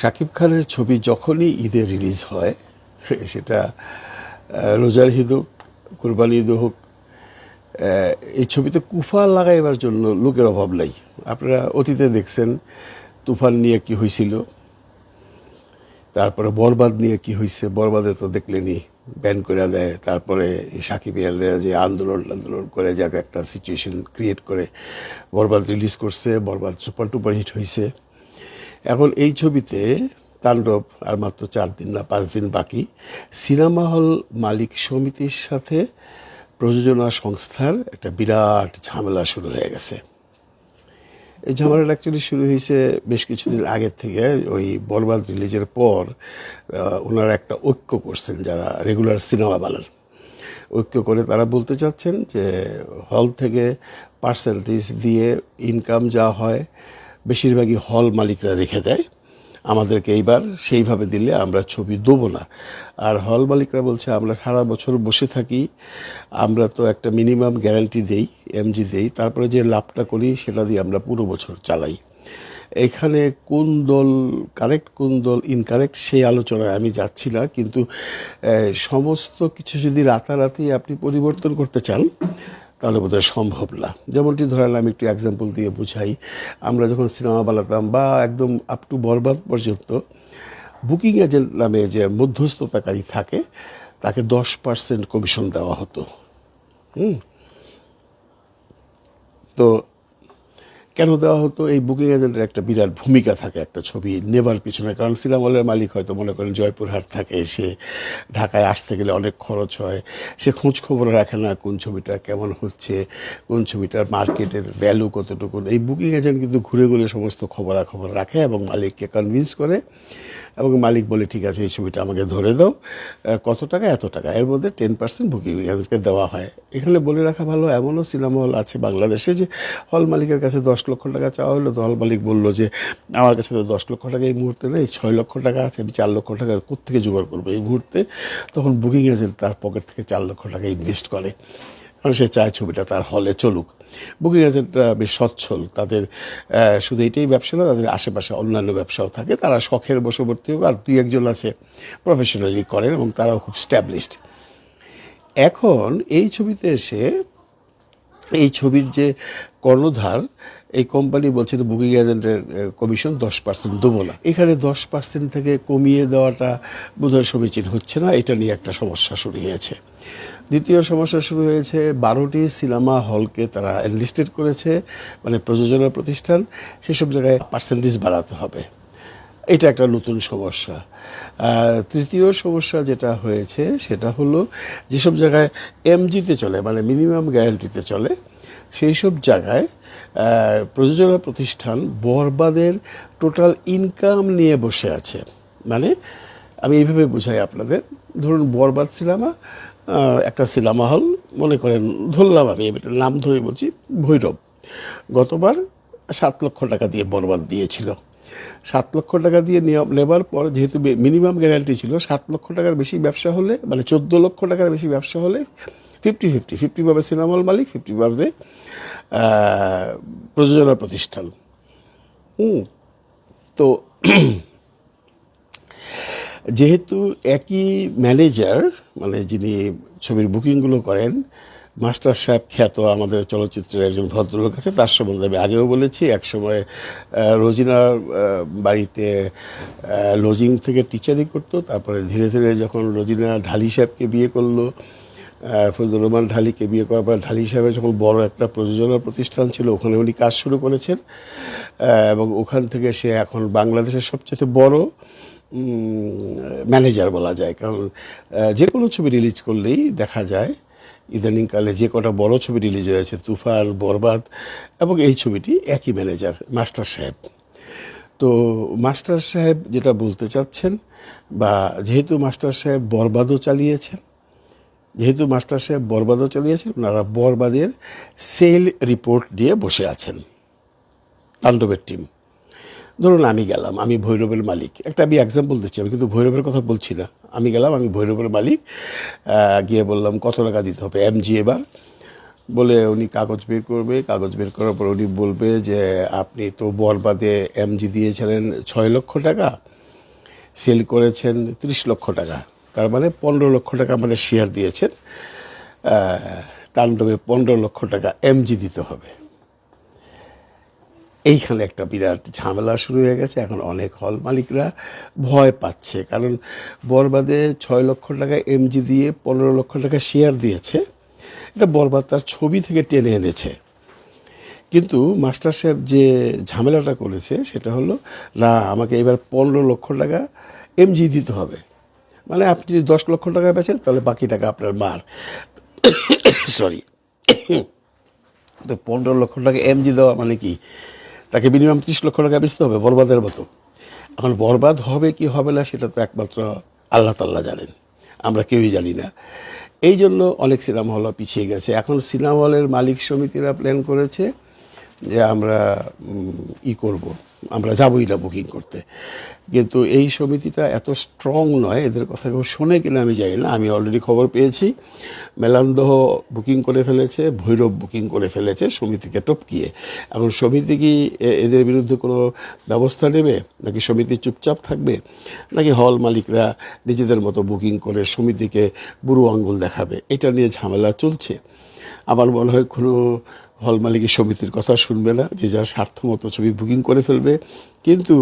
শাকিব খানের ছবি যখনই ঈদে রিলিজ হয়, সেটা রোজার ঈদ হোক, কোরবানি ঈদ হোক এই ছবিতে কুফা লাগাইবার জন্য লোকের অভাব নাই। আপনারা অতীতে দেখছেন তুফান নিয়ে কি হয়েছিল তারপরে বরবাদ নিয়ে কি হয়েছে বরবাদে তো দেখলেনি ব্যান করে দেয়, তারপরে এই সাকিব ইয়ানরা যে আন্দোলন আন্দোলন করে যাকে একটা সিচুয়েশন ক্রিয়েট করে, বরবাদ রিলিজ করছে, বরবাদ সুপার টুপার হিট হয়েছে এখন এই ছবিতে তাণ্ডব আর মাত্র চার দিন না, পাঁচ দিন বাকি। সিনেমা হল মালিক সমিতির সাথে প্রযোজনা সংস্থার একটা বিরাট ঝামেলা শুরু হয়ে গেছে। এই ঝামেলাটা অ্যাকচুয়ালি শুরু হয়েছে বেশ কিছুদিন আগের থেকে। ওই বরবাদ রিলিজের পর ওনারা একটা ঐক্য করছেন যারা রেগুলার সিনেমা বানান। ঐক্য করে তারা বলতে চাচ্ছেন যে, হল থেকে পার্সেন্টেজ দিয়ে ইনকাম যা হয় বেশিরভাগই হল মালিকরা রেখে দেয়। আমাদেরকে এইবার সেইভাবে দিলে আমরা ছবি দেবো না। আর হল মালিকরা বলছে, আমরা সারা বছর বসে থাকি, আমরা তো একটা মিনিমাম গ্যারান্টি দেই, এমজি দেই, তারপরে যে লাভটা করি সেটা দিয়ে আমরা পুরো বছর চালাই। এখানে কোন দল কারেক্ট, কোন দল ইনকারেক্ট সেই আলোচনায় আমি যাচ্ছি না, কিন্তু সমস্ত কিছু যদি রাতারাতি আপনি পরিবর্তন করতে চান তাহলে বোধহয় সম্ভব না। যেমনটি ধরেন আমি একটু এক্সাম্পল দিয়ে বুঝাই। আমরা যখন সিনেমা বানাতাম বা একদম আপ টু বরবাদ পর্যন্ত বুকিং এজেন্ট নামে যে মধ্যস্থতাকারী থাকে, তাকে দশ পার্সেন্ট কমিশন দেওয়া হতো। হুম? তো কেন দেওয়া হতো? এই বুকিং এজেন্টের একটা বিরাট ভূমিকা থাকে একটা ছবি নেবার পিছনে। কারণ সিনেমা হলের মালিক হয়তো মনে করেন জয়পুরহাট থাকে, সে ঢাকায় আসতে গেলে অনেক খরচ হয়। সে খোঁজ খবর রাখে না কোন ছবিটা কেমন হচ্ছে, কোন ছবিটার মার্কেটের ভ্যালু কতটুকু। এই বুকিং এজেন্ট কিন্তু ঘুরে ঘুরে সমস্ত খবরাখবর রাখে এবং মালিককে কনভিন্স করে এবং মালিক বলে, ঠিক আছে, এই ছবিটা আমাকে ধরে দাও। কত টাকা? এত টাকা। এর মধ্যে টেন পার্সেন্ট বুকিং এজেন্টকে দেওয়া হয়। এখানে বলে রাখা ভালো, এমনও সিনেমা হল আছে বাংলাদেশে যে হল মালিকের কাছে দশ লক্ষ টাকা চাওয়া হলো। তো হল মালিক বলল যে, আমার কাছে তো দশ লক্ষ টাকা এই মুহূর্তে নেই, ছয় লক্ষ টাকা আছে, আমি চার লক্ষ টাকা কোথেকে জোগাড় করব? এই মুহূর্তে তখন বুকিং এজেন্ট তার পকেট থেকে চার লক্ষ টাকা ইনভেস্ট করে। কারণ সে চায় ছবিটা তার হলে চলুক। বুকিং এজেন্টরা বেশ সচ্ছল। তাদের শুধু এটাই ব্যবসা না, তাদের আশেপাশে অন্যান্য ব্যবসাও থাকে। তারা শখের বশবর্তী হোক, আর দুই একজন আছে প্রফেশনালি করেন এবং তারাও খুব স্ট্যাবলিশড এখন এই ছবিতে এসে, এই ছবির যে কর্ণধার, এই কোম্পানি বলছে বুকিং এজেন্টের কমিশন দশ পার্সেন্ট দেবো না। এখানে দশ পার্সেন্ট থেকে কমিয়ে দেওয়াটা বোধহয় সমীচীন হচ্ছে না। এটা নিয়ে একটা সমস্যা শুরু হয়েছে। দ্বিতীয় সমস্যা শুরু হয়েছে, বারোটি সিনেমা হলকে তারা এনলিস্টেড করেছে মানে প্রযোজনা প্রতিষ্ঠান, সেসব জায়গায় পার্সেন্টেজ বাড়াতে হবে। এটা একটা নতুন সমস্যা। তৃতীয় সমস্যা যেটা হয়েছে, সেটা হলো যেসব জায়গায় এমজিতে চলে মানে মিনিমাম গ্যারান্টিতে চলে সেই সব জায়গায় প্রযোজনা প্রতিষ্ঠান বরবাদের টোটাল ইনকাম নিয়ে বসে আছে। মানে আমি এইভাবে বুঝাই আপনাদের। ধরুন বরবাদ সিনেমা একটা সিনেমা হল মনে করেন, ধরলাম আমি নাম ধরে বলছি, ভৈরব। গতবার সাত লক্ষ টাকা দিয়ে বরবাদ দিয়েছিল। সাত লক্ষ টাকা দিয়ে নেবার পর যেহেতু মিনিমাম গ্যারান্টি ছিল, সাত লক্ষ টাকার বেশি ব্যবসা হলে মানে চোদ্দ লক্ষ টাকার বেশি ব্যবসা হলে ফিফটি ফিফটি ফিফটি পাবে সিনেমা হল মালিক, ফিফটি পাবে প্রযোজনা প্রতিষ্ঠান। হুম, তো যেহেতু একই ম্যানেজার মানে যিনি ছবির বুকিংগুলো করেন, মাস্টার সাহেব খ্যাত আমাদের চলচ্চিত্রের একজন ভদ্রলোক আছে, তার সম্বন্ধে আমি আগেও বলেছি, একসময় রোজিনার বাড়িতে লজিং থেকে টিচারই করতো, তারপরে ধীরে ধীরে যখন রোজিনা ঢালি সাহেবকে বিয়ে করল ফজলুর রহমান ঢালিকে বিয়ে করার পর ঢালি সাহেবের যখন বড় একটা প্রযোজনা প্রতিষ্ঠান ছিল, ওখানে উনি কাজ শুরু করেছেন এবং ওখান থেকে সে এখন বাংলাদেশের সবচেয়ে বড় ম্যানেজার বলা যায়। কারণ যে কোনো ছবি রিলিজ করলেই দেখা যায়, ইদানিংকালে যে কটা বড় ছবি রিলিজ হয়েছে, তুফান, বরবাদ, এবং এই ছবিটি একই ম্যানেজার মাস্টার সাহেব। তো মাস্টার সাহেব যেটা বলতে চাচ্ছেন, বা যেহেতু মাস্টার সাহেব বরবাদও চালিয়েছেন, যেহেতু মাস্টার সাহেব বরবাদও চালিয়েছেন, ওনারা বরবাদের সেল রিপোর্ট দিয়ে বসে আছেন। তাণ্ডবের টিম ধরুন আমি গেলাম, আমি ভৈরবের মালিক। একটা আমি এক্সাম্পল দিচ্ছি, আমি কিন্তু ভৈরবের কথা বলছি না। আমি গেলাম, আমি ভৈরবের মালিক গিয়ে বললাম, কত টাকা দিতে হবে? এমজি এবার বলে, উনি কাগজ বের করবে। কাগজ বের করার পর উনি বলবে যে, আপনি তো বরবাদে এমজি দিয়েছিলেন ছয় লক্ষ টাকা সেল করেছেন তিরিশ লক্ষ টাকা। তার মানে পনেরো লক্ষ টাকা আমাদের শেয়ার দিয়েছেন। তাণ্ডবে পনেরো লক্ষ টাকা এমজি দিতে হবে। এইখানে একটা বিরাট ঝামেলা শুরু হয়ে গেছে। এখন অনেক হল মালিকরা ভয় পাচ্ছে। কারণ বরবাদে ছয় লক্ষ টাকা এমজি দিয়ে পনেরো লক্ষ টাকা শেয়ার দিয়েছে। এটা বরবাদ তার ছবি থেকে টেনে এনেছে। কিন্তু মাস্টার সাহেব যে ঝামেলাটা করেছে, সেটা হলো, না, আমাকে এবার পনেরো লক্ষ টাকা এমজি দিতে হবে। মানে আপনি যদি দশ লক্ষ টাকা বেচেন, তাহলে বাকি টাকা আপনার মার। সরি তো পনেরো লক্ষ টাকা এমজি দেওয়া মানে কি? তাকে মিনিমাম ত্রিশ লক্ষ টাকা বেচতে হবে, বরবাদের মতো। এখন বরবাদ হবে কি হবে না, সেটা তো একমাত্র আল্লাহ তাল্লাহ জানেন। আমরা কেউই জানি না। এই জন্য অনেক সিনেমা হল পিছিয়ে গেছে। এখন সিনেমা হলের মালিক সমিতিরা প্ল্যান করেছে যে আমরা ই করব। আমরা যাবই না বুকিং করতে। কিন্তু এই সমিতিটা এত স্ট্রং নয়, এদের কথা কেউ শোনে কিনা আমি জানি না। আমি অলরেডি খবর পেয়েছি। মেলান্দহ বুকিং করে ফেলেছে, ভৈরব বুকিং করে ফেলেছে, সমিতিকে টপকিয়ে। এখন সমিতি কি এদের বিরুদ্ধে কোনো ব্যবস্থা নেবে? নাকি সমিতি চুপচাপ থাকবে? নাকি হল মালিকরা নিজেদের মতো বুকিং করে সমিতিকে বুড়ো আঙ্গুল দেখাবে? এটা নিয়ে ঝামেলা চলছে। আমার মনে হয় কোনো হল মালিকের সমিতির কথা শুনবে না, যে যার স্বার্থ মতো ছবি বুকিং করে ফেলবে। কিন্তু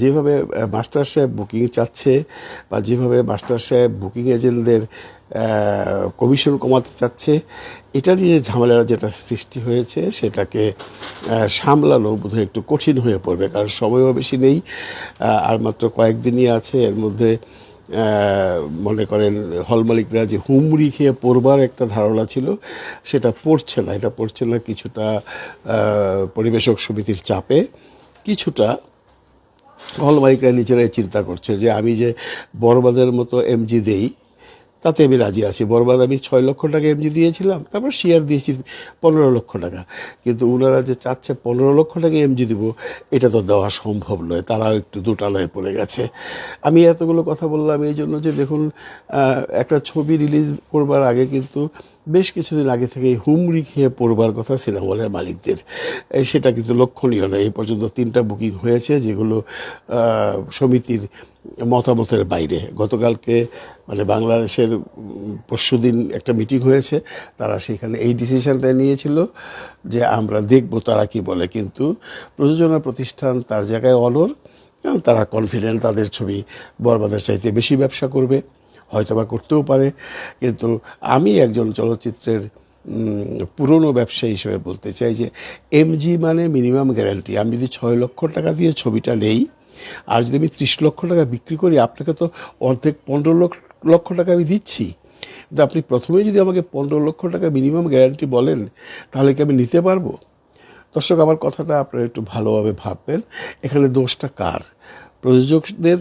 যেভাবে মাস্টার সাহেব বুকিং চাচ্ছে বা যেভাবে মাস্টার সাহেব বুকিং এজেন্টদের কমিশন কমাতে চাচ্ছে, এটা নিয়ে ঝামেলার যেটা সৃষ্টি হয়েছে, সেটাকে সামলানো বোধহয় একটু কঠিন হয়ে পড়বে, কারণ সময়ও বেশি নেই আর মাত্র কয়েকদিনই আছে, এর মধ্যে মনে করেন হল মালিকরা যে হুমড়ি খেয়ে পড়বার একটা ধারণা ছিল, সেটা পড়ছে না। এটা পড়ছে না কিছুটা পরিবেশক সমিতির চাপে। কিছুটা হল মালিকরা নিজেরাই চিন্তা করছে যে আমি যে বরবাদের মতো এমজি দেই তাতে আমি রাজি আছি। বরবাদ আমি ছয় লক্ষ টাকা এমজি দিয়েছিলাম, তারপর শেয়ার দিয়েছি পনেরো লক্ষ টাকা। কিন্তু ওনারা যে চাচ্ছে পনেরো লক্ষ টাকা এমজি দিব, এটা তো দেওয়া সম্ভব নয়, তারাও একটু দোটানায় পড়ে গেছে। আমি এতগুলো কথা বললাম, এই জন্য যে দেখুন একটা ছবি রিলিজ করবার আগে কিন্তু বেশ কিছুদিন আগে থেকেই হুমড়ি খেয়ে পড়বার কথা সিনেমা হলের মালিকদের। সেটা কিন্তু লক্ষণীয় নয়। এই পর্যন্ত তিনটা বুকিং হয়েছে যেগুলো সমিতির মতামতের বাইরে। গতকালকে মানে বাংলাদেশের পরশু দিন একটা মিটিং হয়েছে। তারা সেখানে এই ডিসিশনটা নিয়েছিল যে আমরা দেখব তারা কি বলে। কিন্তু প্রযোজনা প্রতিষ্ঠান তার জায়গায় কারণ তারা কনফিডেন্ট তাদের ছবি বরবাদের চাইতে বেশি ব্যবসা করবে। হয়তোবা করতেও পারে। কিন্তু আমি একজন চলচ্চিত্রের পুরনো ব্যবসায়ী হিসেবে বলতে চাই যে, এমজি মানে মিনিমাম গ্যারান্টি। আমি যদি ছয় লক্ষ টাকা দিয়ে ছবিটা নেই, আর যদি আমি ত্রিশ লক্ষ টাকা বিক্রি করি, আপনাকে তো অর্ধেক পনেরো লক্ষ লক্ষ টাকা আমি দিচ্ছি। কিন্তু আপনি প্রথমেই যদি আমাকে পনেরো লক্ষ টাকা মিনিমাম গ্যারান্টি বলেন, তাহলে কি আমি নিতে পারব? দর্শক, আমার কথাটা আপনারা একটু ভালোভাবে ভাববেন। এখানে দোষটা কার? প্রযোজকদের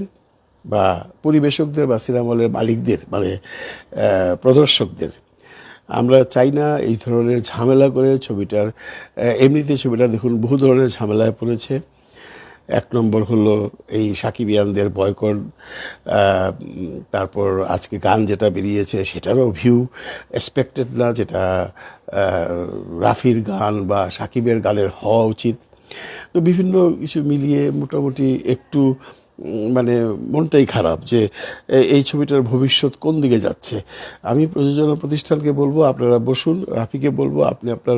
বা পরিবেশকদের বা সিনেমা হলের মালিকদের মানে প্রদর্শকদের। আমরা চাই না এই ধরনের ঝামেলা করে ছবিটার এমনিতে ছবিটা দেখুন, বহু ধরনের ঝামেলায় পড়েছে। এক নম্বর হলো এই সাকিবিয়ানদের বয়কট তারপর আজকে গান যেটা বেরিয়েছে সেটারও ভিউ এক্সপেক্টেড না, যেটা রাফির গান বা সাকিবের গানের হওয়া উচিত। তো বিভিন্ন কিছু মিলিয়ে মোটামুটি একটু মানে মনটাই খারাপ যে এই ছবিটার ভবিষ্যৎ কোন দিকে যাচ্ছে? আমি প্রযোজনা প্রতিষ্ঠানকে বলব, আপনারা বসুন, রাফিকে বলব, আপনি আপনার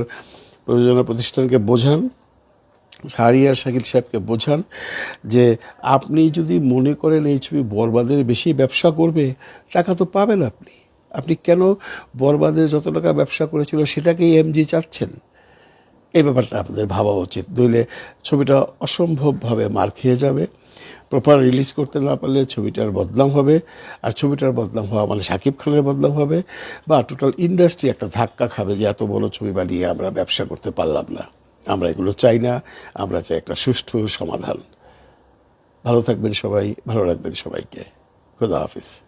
প্রযোজনা প্রতিষ্ঠানকে বোঝান, শাহরিয়ার শাকিল সাহেবকে বোঝান যে, আপনি যদি মনে করেন এই ছবি বরবাদের বেশি ব্যবসা করবে, টাকা তো পাবেন আপনি। আপনি কেন বরবাদের যত টাকা ব্যবসা করেছিল সেটাকেই এমজি চাচ্ছেন? এই ব্যাপারটা আপনাদের ভাবা উচিত, নইলে ছবিটা অসম্ভবভাবে মার খেয়ে যাবে। প্রপার রিলিজ করতে না পারলে ছবিটার বদনাম হবে। আর ছবিটার বদনাম হওয়া মানে শাকিব খানের বদনাম হবে। বা টোটাল ইন্ডাস্ট্রি একটা ধাক্কা খাবে যে এত বড় ছবি বানিয়ে আমরা ব্যবসা করতে পারলাম না। আমরা এগুলো চাই না, আমরা চাই একটা সুষ্ঠু সমাধান। ভালো থাকবেন সবাই, ভালো রাখবেন সবাইকে। খোদা হাফিজ।